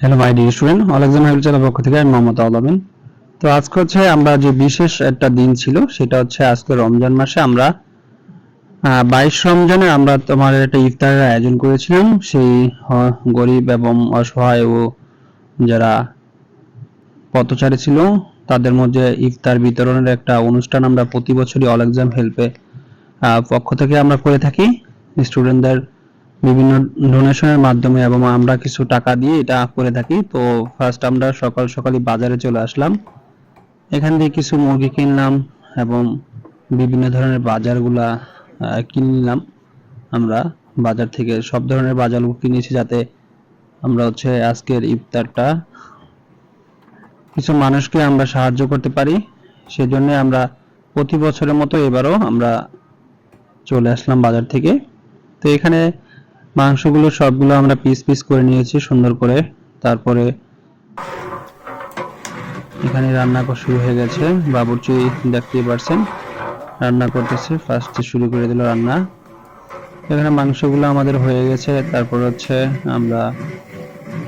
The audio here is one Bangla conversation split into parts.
Hello my dear student all exam help channel পক্ষ থেকে আমি মোহাম্মদ আলামিন তো আজকে হচ্ছে আমরা যে বিশেষ একটা দিন ছিল, সেটা হচ্ছে আজকে রমজান মাসে আমরা বাইশ রমজানে আমরা তোমার একটা ইফতারের আয়োজন করেছিলাম। সেই গরিব এবং অসহায় ও যারা পথচারী ছিল, তাদের মধ্যে ইফতার বিতরণের একটা অনুষ্ঠান আমরা প্রতি বছরই অলেকজাম হেল্পে পক্ষ থেকে আমরা করে থাকি। স্টুডেন্টদের বিভিন্ন ডোনেশনের মাধ্যমে এবং আমরা কিছু টাকা দিয়ে এটা করে থাকি। তো ফার্স্ট আমরা সকাল সকালই বাজারে চলে আসলাম। এখান থেকে কিছু মুরগি কিনলাম এবং বিভিন্ন ধরনের বাজারগুলা আহ, কিনে নিলাম আমরা। বাজার থেকে সব ধরনের বাজারগুলো কিনেছি যাতে আমরা হচ্ছে আজকের ইফতারটা কিছু মানুষকে আমরা সাহায্য করতে পারি। সেজন্য আমরা প্রতি বছরের মতো এবারও আমরা চলে আসলাম বাজার থেকে। তো এখানে মাংসগুলো সবগুলো আমরা পিস পিস করে নিয়েছি সুন্দর করে। তারপরে এখানে রান্না করা শুরু হয়ে গেছে। বাবুর্চি দেখতেই পারছেন, রান্না করতেছে। ফার্স্টে শুরু করে দিল রান্না। এখানে মাংসগুলো আমাদের হয়ে গেছে। তারপর হচ্ছে আমরা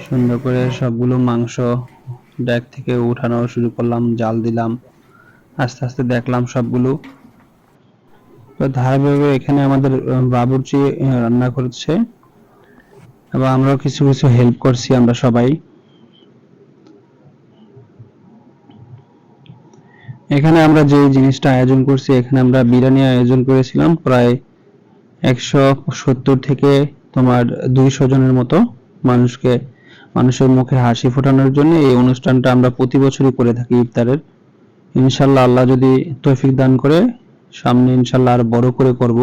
সুন্দর করে সবগুলো মাংস ডেক থেকে উঠানো শুরু করলাম, জাল দিলাম, আস্তে আস্তে দেখলাম সবগুলো। তো ধারাবাহিক এখানে আমাদের, বাবুর্চি রান্না করছে। এবং আমরাও কিছু কিছু হেল্প করছি আমরা সবাই। এখানে আমরা যে জিনিসটা আয়োজন করছি, এখানে আমরা বিরিয়ানি আয়োজন করেছিলাম, প্রায় একশো সত্তর থেকে তোমার দুইশো জনের মতো মানুষকে, মানুষের মুখে হাসি ফোটানোর জন্য এই অনুষ্ঠানটা আমরা প্রতি বছরই করে থাকি ইফতারের। ইনশাল্লাহ আল্লাহ যদি তৌফিক দান করে, সামনে ইনশাল্লাহ আর বড় করে করব।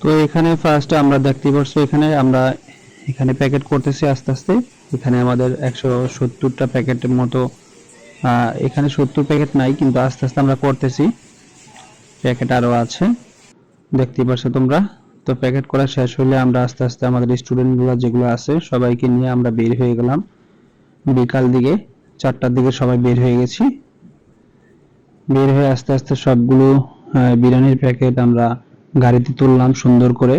তো এখানে ফার্স্টে আমরা দেখতে পাচ্ছি এখানে আমরা এখানে প্যাকেট করতেছি আস্তে আস্তে। এখানে আমাদের একশো সত্তরটা প্যাকেটের মতো এখানে সত্তর প্যাকেট নাই, কিন্তু আস্তে আস্তে আমরা করতেছি। প্যাকেট আরও আছে। দেখতেই পাচ্ছ তোমরা? তো প্যাকেট করা শেষ হলে আমরা আস্তে আস্তে আমাদের স্টুডেন্টগুলো যেগুলো আছে, সবাইকে নিয়ে আমরা বের হয়ে গেলাম। বিকাল দিকে, চারটার দিকে সবাই বের হয়ে গেছি। বের হয়ে আস্তে আস্তে সবগুলো বিরিয়ানির প্যাকেট আমরা গাড়িতে তুললাম সুন্দর করে।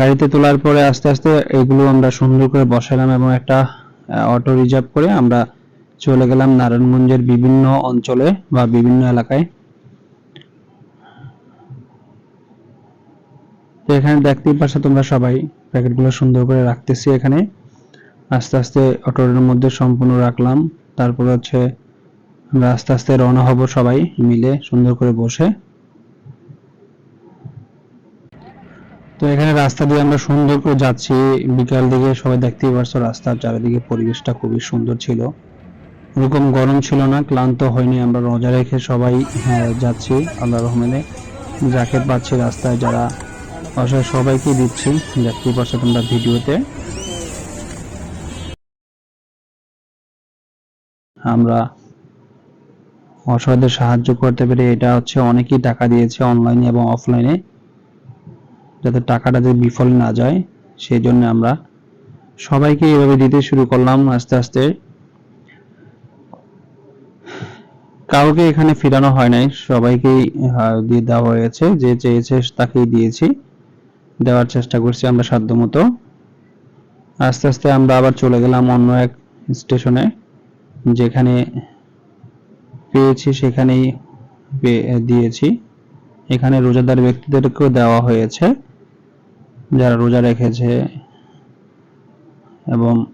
গাড়িতে তোলার পরে আস্তে আস্তে এগুলো আমরা সুন্দর করে বসালাম এবং একটা অটো রিজার্ভ করে আমরা চলে গেলাম নারায়ণগঞ্জের বিভিন্ন অঞ্চলে বা বিভিন্ন এলাকায়। তো এখানে দেখতেই পাচ্ছ তোমরা সবাই, প্যাকেটগুলো সুন্দর করে রাখতেছি এখানে। আস্তে আস্তে অটোর মধ্যে সম্পূর্ণ রাখলাম। তারপর হচ্ছে আমরা আস্তে আস্তে রওনা হব সবাই মিলে সুন্দর করে বসে। তো এখানে রাস্তা দিয়ে আমরা সুন্দর করে যাচ্ছি। বিকাল দিকে সবাই দেখতেই পারছ রাস্তার চারিদিকে পরিবেশটা খুবই সুন্দর ছিল। এরকম গরম ছিল না ক্লান্ত হয়নি আমরা রোজা রেখে সবাই হ্যাঁ, যাচ্ছি আল্লাহ রহমানে যাকে পাচ্ছি রাস্তায় যারা অসহায় সবাইকে দিচ্ছি দেখতেই পারছ তোমরা ভিডিওতে। আমরা অসহায়দের সাহায্য করতে পেরে এটা হচ্ছে অনেকেই টাকা দিয়েছে অনলাইনে এবং অফলাইনে যাতে টাকাটা যদি বিফল না যায়, সেই জন্য আমরা সবাইকে এভাবে দিতে শুরু করলাম আস্তে আস্তে। কাউকে এখানে ফিরানো হয় নাই, সবাইকেই দিয়ে দেওয়া হয়েছে যে চেয়েছে তাকেই দিয়েছি। দেওয়ার চেষ্টা করছি আমরা সাধ্যমতো। আস্তে আস্তে আমরা আবার চলে গেলাম অন্য এক স্টেশনে, যেখানে পেয়েছি, সেখানেই দিয়েছি। এখানে রোজাদার ব্যক্তিদেরকেও দেওয়া হয়েছে। যারা রোজা রেখেছে এবং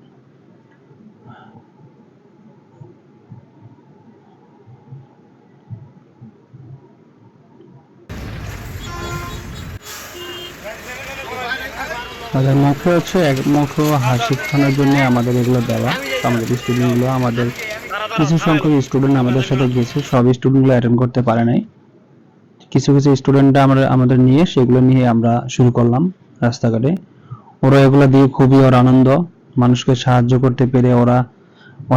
আমাদের মুখে হচ্ছে এক মুখ হাসি ফোটানোর জন্য আমাদের এগুলো দেওয়া। আমাদের স্টুডেন্টগুলো আমাদের কিছু সংখ্যক স্টুডেন্ট আমাদের সাথে গেছে। সব স্টুডেন্টগুলো অ্যাটেন্ড করতে পারে নাই। কিছু কিছু স্টুডেন্ট আমরা, আমাদের নিয়ে সেগুলো নিয়ে আমরা শুরু করলাম। রাস্তাঘাটে। ওরা এগুলো দিয়ে খুবই ওর আনন্দ মানুষকে সাহায্য করতে পেরে ওরা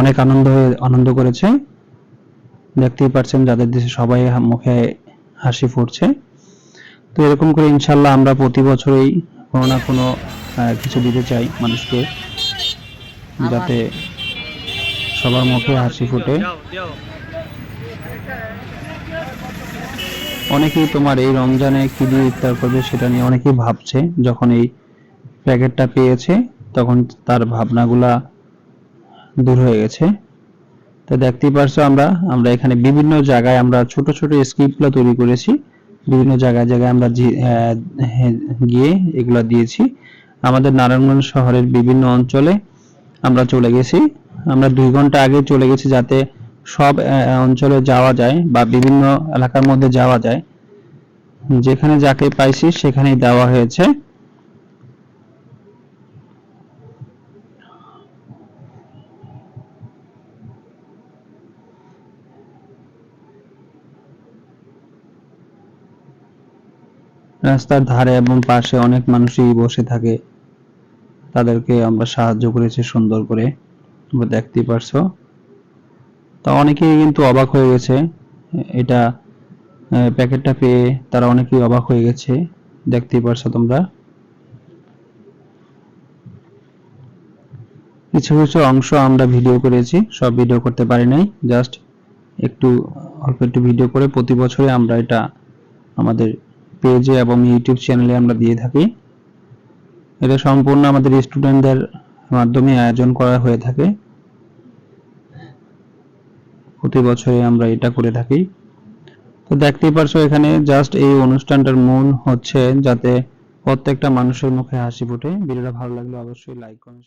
অনেক আনন্দ হয়ে আনন্দ করেছে। দেখতেই পাচ্ছেন যাদের দেশে সবাই মুখে হাসি ফুটছে। তো এরকম করে ইনশাল্লাহ আমরা প্রতি বছরই কোনো না কোনো কিছু দিতে চাই মানুষকে। যাতে সবার মুখে হাসি ফুটে। অনেকেই তোমার এই রমজানে কি দিয়ে ইফতার করবে সেটা নিয়ে অনেকেই ভাবছে। যখন এই প্যাকেটটা পেয়েছে, তখন তার ভাবনাগুলা দূর হয়ে গেছে। তো দেখতেই পারছ আমরা আমরা এখানে বিভিন্ন জায়গায় আমরা ছোট ছোট স্ক্রিপ্টগুলো তৈরি করেছি। বিভিন্ন জায়গায় জায়গায় আমরা গিয়ে এগুলা দিয়েছি। আমাদের নারায়ণগঞ্জ শহরের বিভিন্ন অঞ্চলে আমরা চলে গেছি। আমরা দুই ঘণ্টা আগে চলে গেছি যাতে সব অঞ্চলে যাওয়া যায় বা বিভিন্ন এলাকার মধ্যে যাওয়া যায়। যেখানে যাকে পাইছি সেখানেই দেওয়া হয়েছে। রাস্তার ধারে এবং পাশে অনেক মানুষই বসে থাকে। তাদেরকে আমরা সাহায্য করেছি সুন্দর করে। দেখতেই পারছ। তা অনেকেই কিন্তু অবাক হয়ে গেছে। এটা প্যাকেটটা পেয়ে তারা অনেকেই অবাক হয়ে গেছে। দেখতেই পারছ তোমরা। কিছু কিছু অংশ আমরা ভিডিও করেছি, সব ভিডিও করতে পারি নাই। জাস্ট একটু, অল্প একটু ভিডিও করে প্রতি বছরে আমরা এটা আমাদের পেজে এবং ইউটিউব চ্যানেলে আমরা দিয়ে থাকি। এটা সম্পূর্ণ আমাদের স্টুডেন্টদের মাধ্যমে আয়োজন করা হয়ে থাকে। প্রতি বছরে আমরা এটা করে থাকি তো দেখতেই পারছ এখানে জাস্ট এই অনুষ্ঠানটার মূল হচ্ছে যাতে প্রত্যেকটা মানুষের মুখে হাসি ফোটে ভিডিওটা ভালো লাগলে অবশ্যই লাইক share করুন।